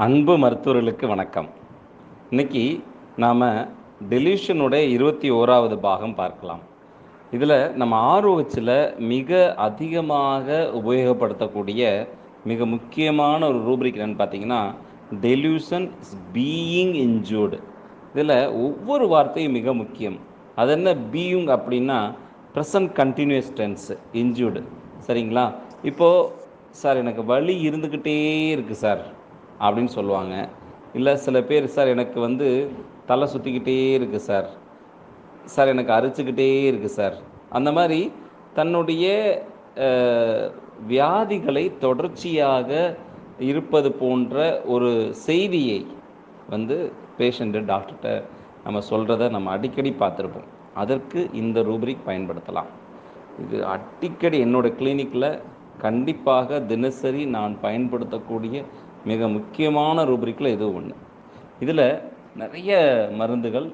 அன்பு மருத்துவர்களுக்கு வணக்கம். இன்னைக்கு நாம் டெலிஷனுடைய இருபத்தி ஓராவது பாகம் பார்க்கலாம். இதில் நம்ம ஆர்வச்சில் மிக அதிகமாக உபயோகப்படுத்தக்கூடிய மிக முக்கியமான ஒரு ரூப்ரிக் என்னென்னு பார்த்தீங்கன்னா டெலியூஷன் இஸ் பீயிங் இன்ஜூர்டு இதில் ஒவ்வொரு வார்த்தையும் மிக முக்கியம். அது என்ன பீயிங் அப்படின்னா ப்ரெசன்ட் கண்டினியூஸ் டென்ஸு இன்ஜூர்டு சரிங்களா? இப்போது சார் எனக்கு வலி இருந்துக்கிட்டே இருக்குது சார். அப்படின்னு சொல்லுவாங்க. இல்லை சில பேர் சார் எனக்கு வந்து தலை சுற்றிக்கிட்டே இருக்குது சார். சார் எனக்கு அரிச்சுக்கிட்டே இருக்குது சார். அந்த மாதிரி தன்னுடைய வியாதிகளை தொடர்ச்சியாக இருப்பது போன்ற ஒரு செய்தியை வந்து பேஷண்ட்டு டாக்டர்கிட்ட நம்ம சொல்கிறத நம்ம அடிக்கடி பார்த்துருப்போம். அதற்கு இந்த ரூபரிக் பயன்படுத்தலாம். இது அடிக்கடி என்னோட கிளினிக்கில் கண்டிப்பாக தினசரி நான் பயன்படுத்தக்கூடிய மிக முக்கியமான ரூபரிக்கில் இது ஒன்று இதில் நிறைய மருந்துகள்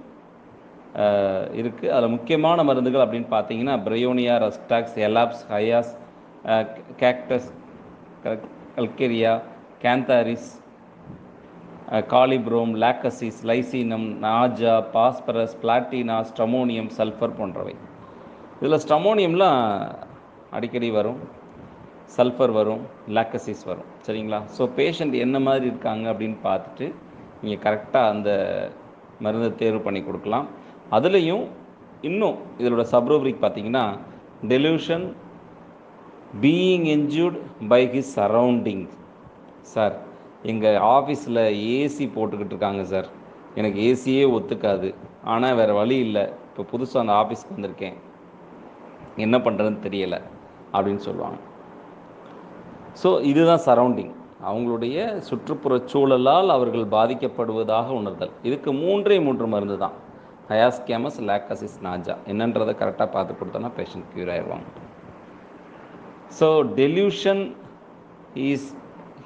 இருக்குது அதில் முக்கியமான மருந்துகள் அப்படின்னு பார்த்தீங்கன்னா bryonia rhus tox elaps hyos cactus calcarea cantharis kali brom lachesis lyssinum naja phosphorus platina stramonium sulphur போன்றவை. இதில் ஸ்ட்ரமோனியம்லாம் அடிக்கடி வரும். சல்ஃபர் வரும் லாக்கசிஸ் வரும். சரிங்களா? ஸோ பேஷண்ட் என்ன மாதிரி இருக்காங்க அப்படின்னு பார்த்துட்டு நீங்கள் கரெக்டாக அந்த மருந்தை தேர்வு பண்ணி கொடுக்கலாம். அதுலேயும் இன்னும் இதோட சப்ரூபரிக் பார்த்தீங்கன்னா delusion being injured by his surrounding sir எங்கள் ஆஃபீஸில் ஏசி போட்டுக்கிட்டு இருக்காங்க சார் எனக்கு ஏசியே ஒத்துக்காது. ஆனால் வேறு வழி இல்லை. இப்போ புதுசாக அந்த ஆஃபீஸ்க்கு வந்திருக்கேன். என்ன பண்ணுறதுன்னு தெரியலை அப்படின்னு சொல்லுவாங்க. ஸோ இதுதான் சரௌண்டிங் அவங்களுடைய சுற்றுப்புற சூழலால் அவர்கள் பாதிக்கப்படுவதாக உணர்தல். இதுக்கு மூன்றே மூன்று மருந்து தான். ஹயாஸ்கேமஸ் லேக்கசிஸ் நாஜா என்னன்றதை கரெக்டாக பார்த்து கொடுத்தோன்னா பேஷண்ட் க்யூர் ஆயிடுவாங்க. So delusion is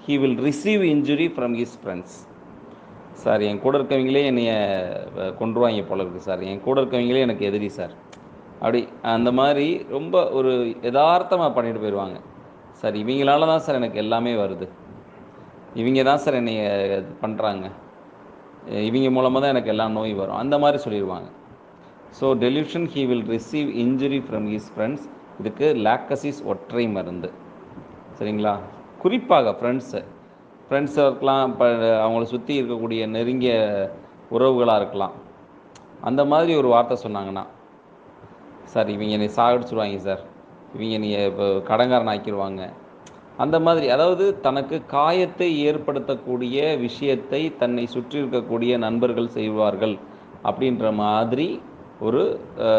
he will receive injury from his friends sir என் கூட இருக்கவங்களே என்னைய கொண்டுருவாங்க போல இருக்குது சார் என் கூட இருக்கவங்களே எனக்கு எதிரி சார் அப்படி அந்த மாதிரி ரொம்ப ஒரு யதார்த்தமாக பண்ணிட்டு போயிடுவாங்க சார் இவங்களால தான் சார் எனக்கு எல்லாமே வருது. இவங்க தான் சார் என்னை இது பண்ணுறாங்க இவங்க மூலமாக தான் எனக்கு எல்லா நோய் வரும். அந்த மாதிரி சொல்லிடுவாங்க so delusion he will receive injury from his friends இதுக்கு லாக்கசிஸ் ஒற்றை மருந்து. சரிங்களா? குறிப்பாக ஃப்ரெண்ட்ஸு ஃப்ரெண்ட்ஸாக இருக்கலாம் இப்போ அவங்கள சுற்றி இருக்கக்கூடிய நெருங்கிய உறவுகளாக இருக்கலாம். அந்த மாதிரி ஒரு வார்த்தை சொன்னாங்கன்னா சார் இவங்க என்னை சாகடிச்சுடுவாங்க சார். இவங்க நீங்கள் இப்போ கடங்காரன் ஆக்கிடுவாங்க அந்த மாதிரி அதாவது தனக்கு காயத்தை ஏற்படுத்தக்கூடிய விஷயத்தை தன்னை சுற்றி இருக்கக்கூடிய நண்பர்கள் செய்வார்கள் அப்படின்ற மாதிரி ஒரு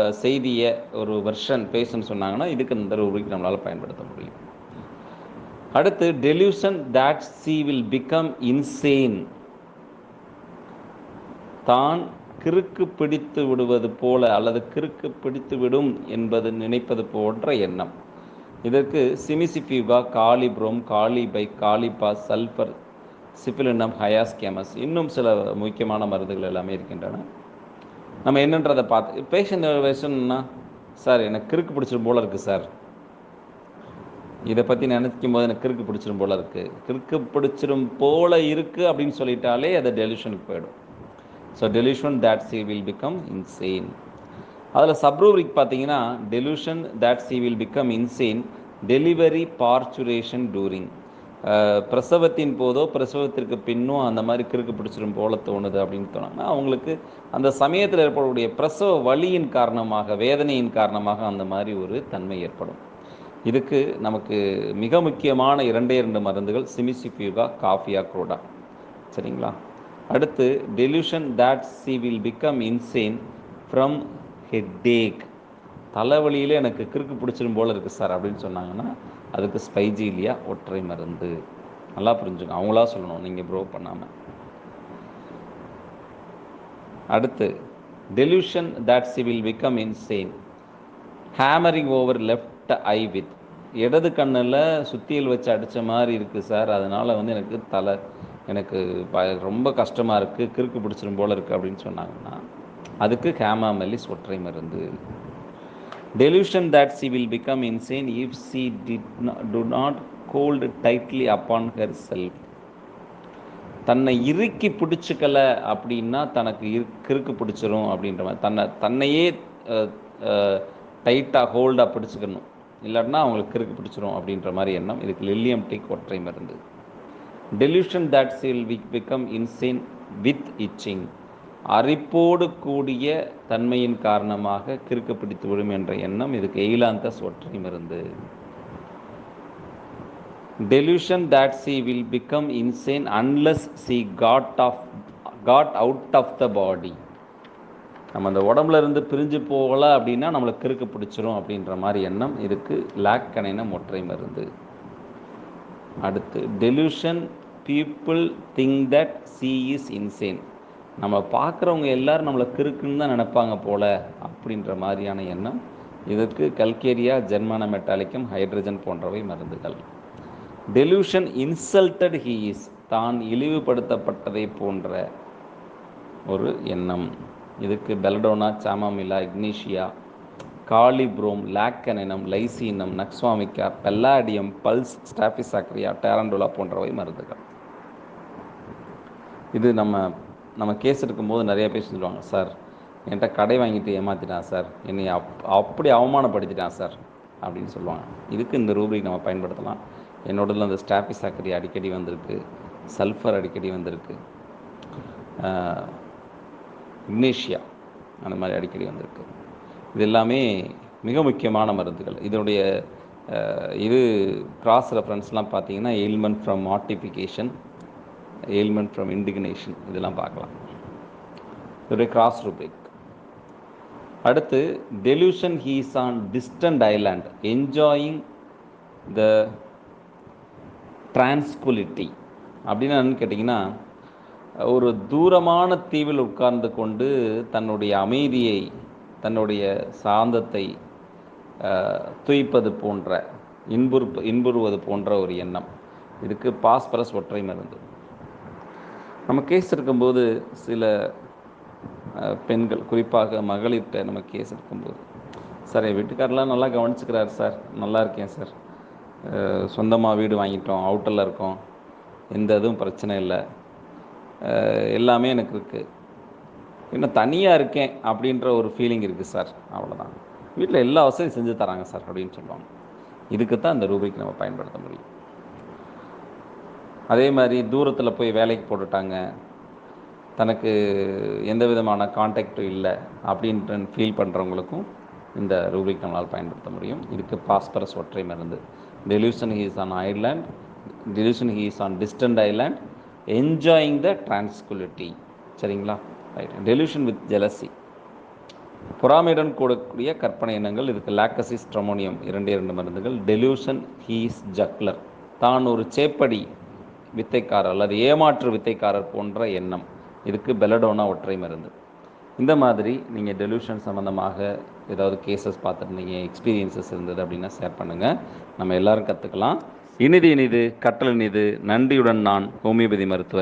செய்தியை ஒரு வெர்ஷன் பேசுன்னு சொன்னாங்கன்னா இதுக்கு இந்த ரூபிக் நம்மளால் பயன்படுத்த முடியும். அடுத்து delusion that she will become insane தான் கிறுக்கு பிடித்து விடுவது போல அல்லது கிறுக்கு பிடித்து விடும் என்பது நினைப்பது போன்ற எண்ணம். இதற்கு சிமிசிபியூகா காலிப்ரோம் காலிபை காலிபா சல்ஃபர் சிபிலினம் ஹயாஸ்கேமஸ் இன்னும் சில முக்கியமான மருந்துகள் எல்லாமே இருக்கின்றன. நம்ம என்னன்றதை பார்த்து பேஷண்ட் விஷயம்னா சார் எனக்கு கிறுக்கு பிடிச்சிடும் போல இருக்குது சார். இதை பற்றி நினைக்கும் போது எனக்கு கிறுக்கு பிடிச்சிரும் போல இருக்குது கிறுக்கு பிடிச்சிடும் போல இருக்குது அப்படின்னு சொல்லிட்டாலே அது டெலிஷனுக்கு போயிடும். So delusion that she will become insane. அதில் சப்ரூரிக் பார்த்தீங்கன்னா delusion that she will become insane delivery parturition during பிரசவத்தின் போதோ பிரசவத்திற்கு பின்னோ அந்த மாதிரி கிறுக்கு பிடிச்சிடும் போல தோணுது அப்படின்னு தோணுன்னா அவங்களுக்கு அந்த சமயத்தில் ஏற்படக்கூடிய பிரசவ வலியின் காரணமாக வேதனையின் காரணமாக அந்த மாதிரி ஒரு தன்மை ஏற்படும். இதுக்கு நமக்கு மிக முக்கியமான இரண்டே இரண்டு மருந்துகள் சிமிசிபியூகா காஃபியா குரோடா. சரிங்களா? அடுத்து delusion that she will become insane from headache தலைவலியில் எனக்கு கிறுக்கு பிடிச்சிரும் போல் இருக்குது சார் அப்படின்னு சொன்னாங்கன்னா அதுக்கு ஸ்பைஜீலியா ஒற்றை மருந்து. நல்லா புரிஞ்சுங்க அவங்களா சொல்லணும். நீங்கள் ப்ரோ பண்ணாமல் அடுத்து delusion that she will become insane hammering over left eye with இடது கண்ணில் சுத்தியில் வச்சு அடித்த மாதிரி இருக்குது சார் அதனால் வந்து எனக்கு தலை எனக்கு ப- ரொம்ப கஷ்டமாக இருக்குது கிறுக்கு பிடிச்சிரும் போல் இருக்குது அப்படின்னு சொன்னாங்கன்னா அதுக்கு ஹேமாமெலிஸ் ஒற்றை மருந்து. Delusion that she will become insane if she did do not hold tightly upon herself தன்னை இறுக்கி பிடிச்சிக்கல அப்படின்னா தனக்கு இரு கிறுக்கு பிடிச்சிரும் அப்படின்ற மாதிரி. தன்னை தன்னையே டைட்டாக ஹோல்டாக பிடிச்சிக்கணும். இல்லாட்டினா அவங்களுக்கு கிறுக்கு பிடிச்சிரும் அப்படின்ற மாதிரி எண்ணம். இதுக்கு லில்லியம் டிக் ஒற்றை மருந்து. Delusion that she will become insane with itching அரிப்போடு கூடிய தன்மையின் காரணமாக கிறுக்கு பிடித்து விடும் என்ற எண்ணம் இதுக்கு எயிலாந்தஸ் ஒற்றை மருந்து delusion that she will become insane unless she cut off cut out of the body நம்ம அந்த உடம்புல இருந்து பிரிஞ்சு போகல அப்படின்னா நம்மளை கிறுக்கு பிடிச்சிரும் அப்படின்ற மாதிரி எண்ணம் இதுக்கு லேக் கணைனம் ஒற்றை மருந்து அடுத்து delusion people think that she is insane நம்ம பார்க்குறவங்க எல்லாரும் நம்மளை கிறுக்குன்னு தான் நினப்பாங்க போல அப்படின்ற மாதிரியான எண்ணம். இதற்கு கல்கேரியா ஜெர்மான மெட்டாலிக்கம் ஹைட்ரஜன் போன்றவை மருந்துகள். டெலியூஷன் இன்சல்டட் ஹீ இஸ் தான் இழிவுபடுத்தப்பட்டதை போன்ற ஒரு எண்ணம். இதுக்கு belladonna chamomilla ignatia kali brom lac caninum lyssinum nux vomica palladium puls staphysagria tarentula போன்றவை மருந்துகள். இது நம்ம நம்ம கேஸ் எடுக்கும்போது நிறைய பேர் சொல்லுவாங்க சார் என்கிட்ட கடை வாங்கிட்டு ஏமாற்றிட்டான் சார். என்னை அப் அப்படி அவமானப்படுத்திட்டான் சார். அப்படின்னு சொல்லுவாங்க. இதுக்கு இந்த ரூபிக் நம்ம பயன்படுத்தலாம். என்னோடதில் அந்த ஸ்டாபிசாக்கரி அடிக்கடி வந்திருக்கு சல்ஃபர் அடிக்கடி வந்திருக்கு இக்னேஷியா அந்த மாதிரி அடிக்கடி வந்திருக்கு. இது எல்லாமே மிக முக்கியமான மருந்துகள். இதனுடைய இது கிராஸ் ரெஃபரன்ஸ்லாம் பார்த்தீங்கன்னா ailment from mortification ailment from indignation இதெல்லாம் பார்க்கலாம். இதோடைய கிராஸ் ரூபிக் அடுத்து delusion he's on distant island enjoying the tranquillity அப்படின்னு என்னன்னு கேட்டிங்கன்னா ஒரு தூரமான தீவில் உட்கார்ந்து கொண்டு தன்னுடைய அமைதியை தன்னுடைய சாந்தத்தை துய்ப்பது போன்ற இன்புறு இன்புறுவது போன்ற ஒரு எண்ணம். இதுக்கு பாஸ்பரஸ் ஒற்றை மருந்து. நம்ம கேஸ் இருக்கும்போது சில பெண்கள் குறிப்பாக மகளிர்கிட்ட நம்ம கேஸ் இருக்கும்போது. சார் என் வீட்டுக்காரெலாம் நல்லா கவனிச்சுக்கிறார் சார். நல்லா இருக்கேன் சார். சொந்தமாக வீடு வாங்கிட்டோம். அவுட்டரில் இருக்கோம். எந்த இதுவும் பிரச்சனை இல்லை. எல்லாமே எனக்கு இருக்குது இன்னும் தனியாக இருக்கேன் அப்படின்ற ஒரு ஃபீலிங் இருக்குது சார். அவ்வளோதான் வீட்டில் எல்லா வசதியும் செஞ்சு தராங்க சார் அப்படின்னு சொல்லுவாங்க. இதுக்கு தான் அந்த ரூபிக் நம்ம பயன்படுத்த முடியும். அதே மாதிரி தூரத்தில் போய் வேலைக்கு போட்டுட்டாங்க. தனக்கு எந்த விதமான கான்டாக்டும் இல்லை அப்படின்ட்டு ஃபீல் பண்ணுறவங்களுக்கும் இந்த ரூபிக் நம்மளால் பயன்படுத்த முடியும். இதுக்கு பாஸ்பரஸ் ஒற்றை மருந்து. Delusion he's on island delusion he's on distant island enjoying the tranquillity சரிங்களா? ரைட் டெலியூஷன் வித் ஜெலசி பொறாமையுடன் கூடக்கூடிய கற்பனை எண்ணங்கள் இதுக்கு லாக்கசிஸ் ட்ரமோனியம் இரண்டு இரண்டு மருந்துகள். டெலியூஷன் ஹீஸ் ஜக்லர் தான் ஒரு சேப்படி. வித்தைக்காரர் அல்லது ஏமாற்று வித்தைக்காரர் போன்ற எண்ணம். இதுக்கு பெலடோனா ஒற்றை மருந்து. இந்த மாதிரி நீங்கள் டெலியூஷன் சம்மந்தமாக ஏதாவது கேசஸ் பார்த்துருந்தீங்க எக்ஸ்பீரியன்சஸ் இருந்தது அப்படின்னா ஷேர் பண்ணுங்கள் நம்ம எல்லோரும் கற்றுக்கலாம் இனிது இனிது கற்றல் இனிது. நன்றியுடன் நான் ஹோமியோபதி மருத்துவர்.